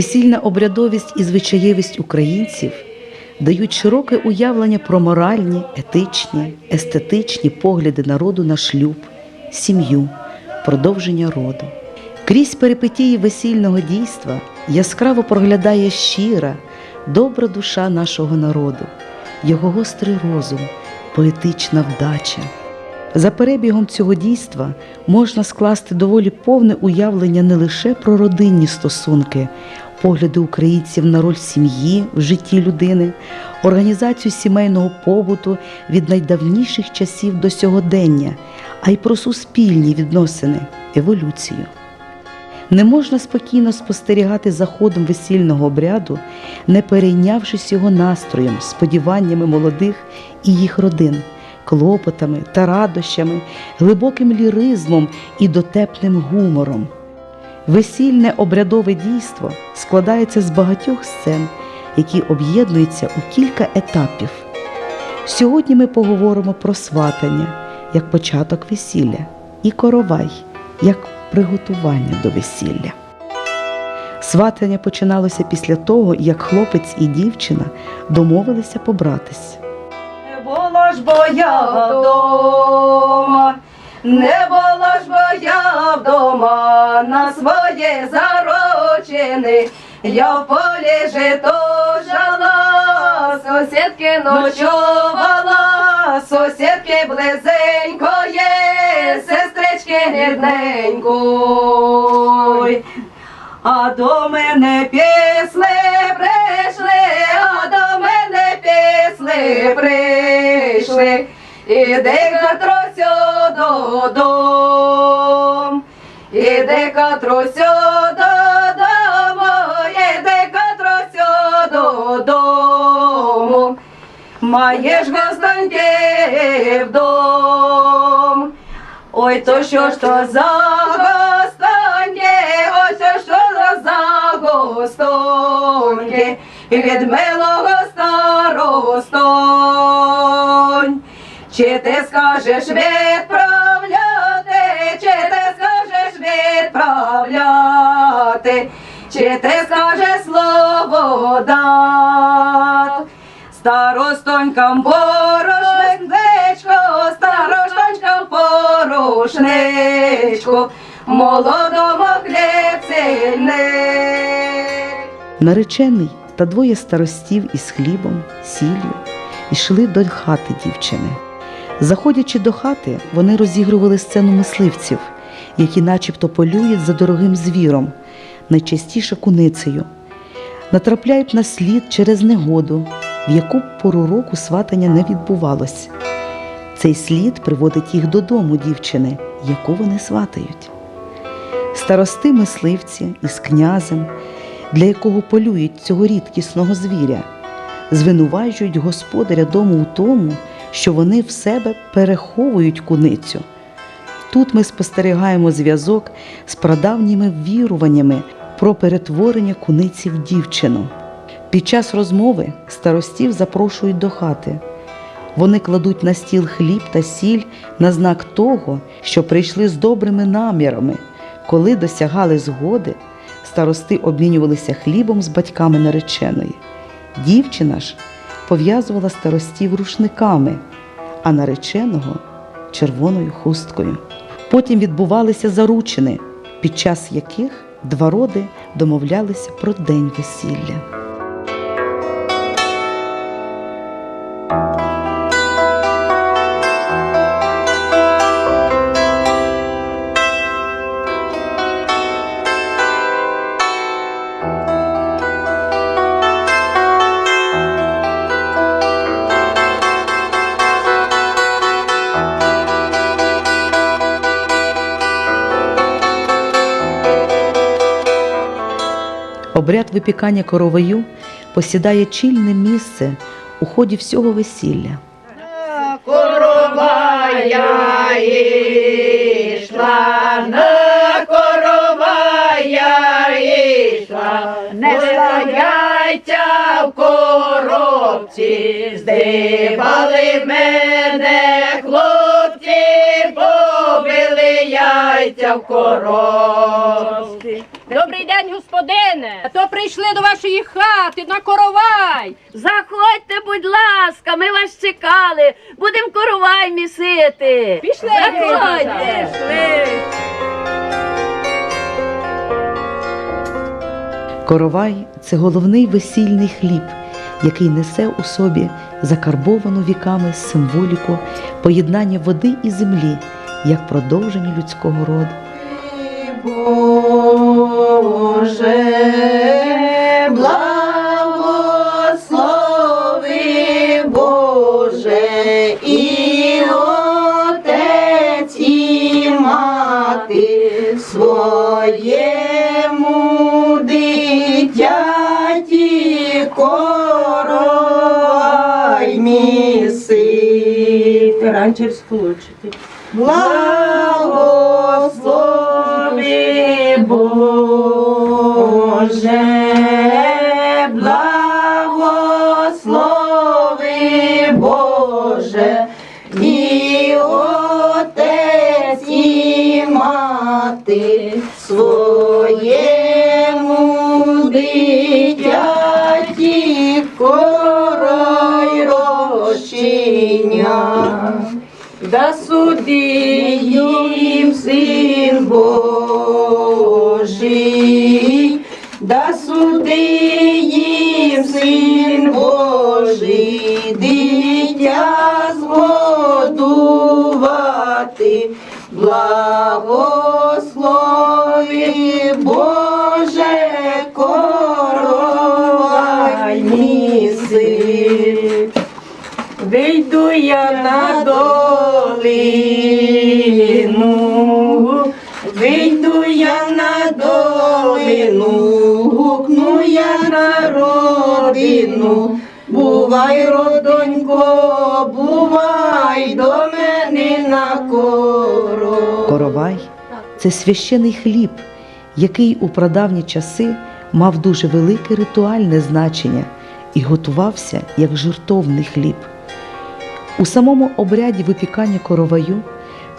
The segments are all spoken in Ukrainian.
Весільна обрядовість і звичаєвість українців дають широке уявлення про моральні, етичні, естетичні погляди народу на шлюб, сім'ю, продовження роду. Крізь перипетії весільного дійства яскраво проглядає щира, добра душа нашого народу, його гострий розум, поетична вдача. За перебігом цього дійства можна скласти доволі повне уявлення не лише про родинні стосунки, погляди українців на роль сім'ї в житті людини, організацію сімейного побуту від найдавніших часів до сьогодення, а й про суспільні відносини, еволюцію. Не можна спокійно спостерігати за ходом весільного обряду, не перейнявшись його настроєм, сподіваннями молодих і їх родин, клопотами та радощами, глибоким ліризмом і дотепним гумором. Весільне обрядове дійство складається з багатьох сцен, які об'єднуються у кілька етапів. Сьогодні ми поговоримо про сватання як початок весілля і коровай як приготування до весілля. Сватання починалося після того, як хлопець і дівчина домовилися побратись. Не було ж бо я вдома, не було ж бо я вдома на своє зарочини. Я в полі жито жала, сусідки ночувала, сусідки близенько є, сестрички рідненької. А до мене післи прийшли, а до мене післи прийшли. Іди Катрусю додому, іди Катрусю додому, іди Катрусю додому. Маєш гостоньки вдом. Ой, то що ж то за гостоньки, ой, що за гостоньки, від милого Чи ти скажеш відправляти, чи ти скажеш відправляти, чи ти скажеш слово дат. Старостонькам порошничко, старостонькам порошничко, молодому хлібцільник. Наречений та двоє старостів із хлібом, сіллю йшли до хати дівчини. Заходячи до хати, вони розігрували сцену мисливців, які начебто полюють за дорогим звіром, найчастіше куницею. Натрапляють на слід через негоду, в яку пору року сватання не відбувалось. Цей слід приводить їх додому дівчини, яку вони сватають. Старости мисливці із князем, для якого полюють цього рідкісного звіря, звинувачують господаря дому у тому, що вони в себе переховують куницю. Тут ми спостерігаємо зв'язок з прадавніми віруваннями про перетворення куниці в дівчину. Під час розмови старостів запрошують до хати. Вони кладуть на стіл хліб та сіль на знак того, що прийшли з добрими намірами. Коли досягали згоди, старости обмінювалися хлібом з батьками нареченої. Дівчина ж пов'язувала старостів рушниками, а нареченого червоною хусткою. Потім відбувалися заручини, під час яких два роди домовлялися про день весілля. Обряд випікання короваю посідає чільне місце у ході всього весілля. Корова йшла, на корова йшла, не стояйте в коробці, здибали мене хлопці, побили яйця в коробці. День, господине! То прийшли до вашої хати на коровай. Заходьте, будь ласка, ми вас чекали. Будемо коровай місити. Пішли, Заходьте. пішли. Коровай це головний весільний хліб, який несе у собі закарбовану віками символіку поєднання води і землі як продовження людського роду. Боже, благослови Боже, і отець, і мати своєму дитяті коровай міси. Раніше сполучити. Благослови і отець, і мати своєму дитяті корой розчиня. Да суди їм син Божий, да суди я на родину. Бувай, родонько, бувай до мене на коро. Коровай це священий хліб, який у прадавні часи мав дуже велике ритуальне значення і готувався як жертовний хліб. У самому обряді випікання короваю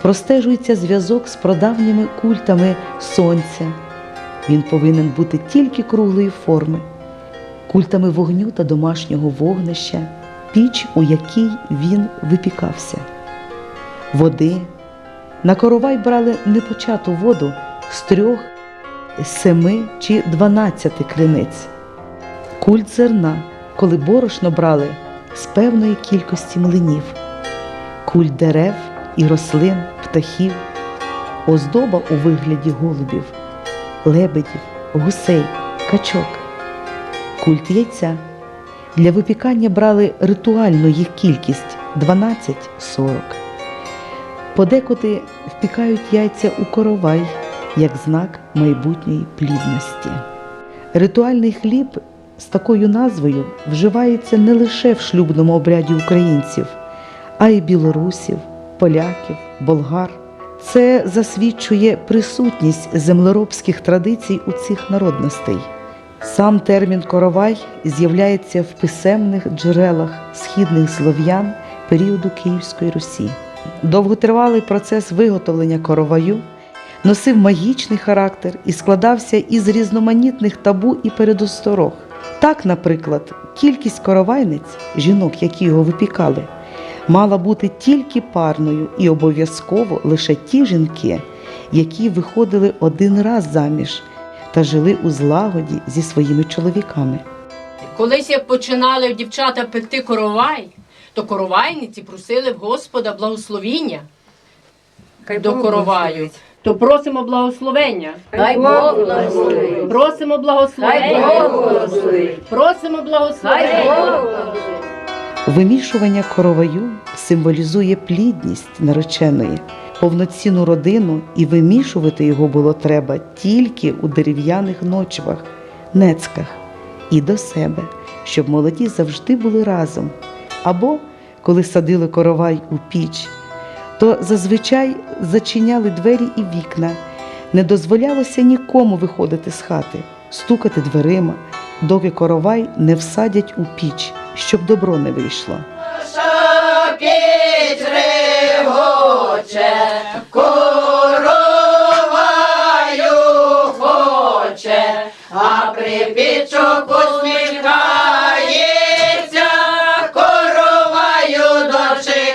простежується зв'язок з прадавніми культами сонця. Він повинен бути тільки круглої форми, культами вогню та домашнього вогнища, піч, у якій він випікався. Води. На коровай брали непочату воду з трьох, семи чи дванадцяти криниць. Культ зерна, коли борошно брали з певної кількості млинів, культ дерев і рослин, птахів, оздоба у вигляді голубів, лебедів, гусей, качок, культ яйця. Для випікання брали ритуальну їх кількість 12-40. Подекуди впікають яйця у коровай як знак майбутньої плідності. Ритуальний хліб з такою назвою вживається не лише в шлюбному обряді українців, а й білорусів, поляків, болгар. Це засвідчує присутність землеробських традицій у цих народностей. Сам термін коровай з'являється в писемних джерелах східних слов'ян періоду Київської Русі. Довготривалий процес виготовлення короваю носив магічний характер і складався із різноманітних табу і передосторог. Так, наприклад, кількість коровайниць, жінок, які його випікали, мала бути тільки парною і обов'язково лише ті жінки, які виходили один раз заміж та жили у злагоді зі своїми чоловіками. Колись як починали дівчата пекти коровай, то коровайниці просили в Господа благословіння до короваю. То просимо благословення. Хай Бог благословить. Просимо Хай Бог благословення. благословить. Просимо Хай благословення. Бог благословить. Вимішування короваю символізує плідність нареченої, повноцінну родину, і вимішувати його було треба тільки у дерев'яних ночвах, нецьках і до себе, щоб молоді завжди були разом. Або коли садили коровай у піч, то зазвичай зачиняли двері і вікна. Не дозволялося нікому виходити з хати, стукати дверима, доки коровай не всадять у піч, щоб добро не вийшло. А припічок усміхається, короваю дочекається.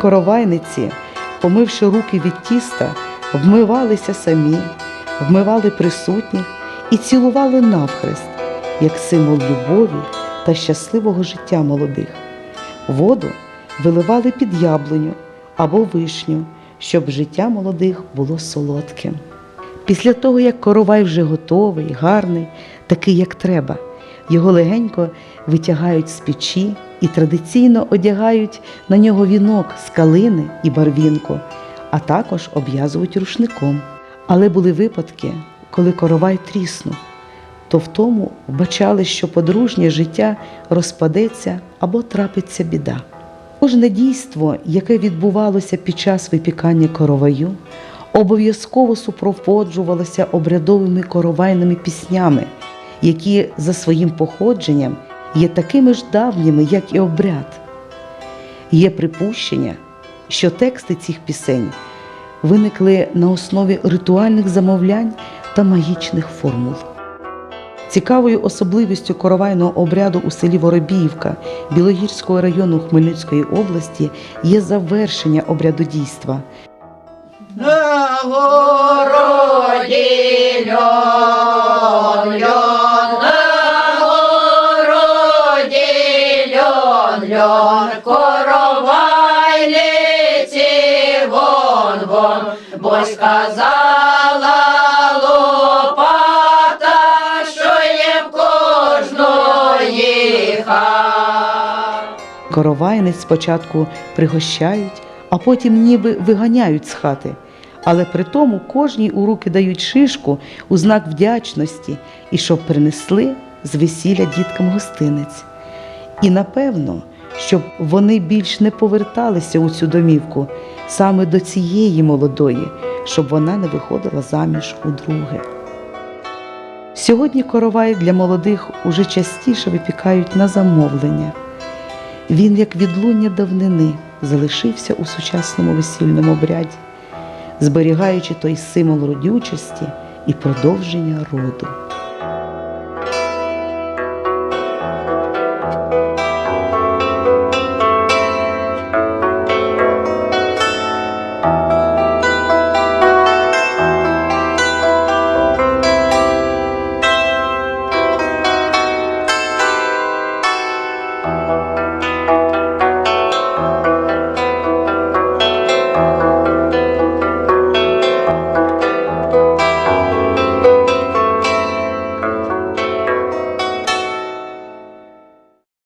Коровайниці, помивши руки від тіста, вмивалися самі, вмивали присутніх і цілували навхрест, як символ любові та щасливого життя молодих. Воду виливали під яблуню або вишню, щоб життя молодих було солодким. Після того, як коровай вже готовий, гарний, такий, як треба, його легенько витягають з печі і традиційно одягають на нього вінок з калини і барвінку, а також обв'язують рушником. Але були випадки, коли коровай тріснув, то в тому вбачали, що подружнє життя розпадеться або трапиться біда. Кожне дійство, яке відбувалося під час випікання короваю, обов'язково супроводжувалося обрядовими коровайними піснями, які за своїм походженням є такими ж давніми, як і обряд. Є припущення, що тексти цих пісень виникли на основі ритуальних замовлянь та магічних формул. Цікавою особливістю коровайного обряду у селі Воробіївка Білогірського району Хмельницької області є завершення обряду дійства. На городі льон, льон, сказала лопата, що є в кожної хати. Коровайниць спочатку пригощають, а потім ніби виганяють з хати. Але при тому кожній у руки дають шишку у знак вдячності і щоб принесли з весілля діткам гостинець. І напевно, щоб вони більш не поверталися у цю домівку саме до цієї молодої, щоб вона не виходила заміж у друге. Сьогодні коровай для молодих уже частіше випікають на замовлення. Він, як відлуння давнини, залишився у сучасному весільному обряді, зберігаючи той символ родючості і продовження роду.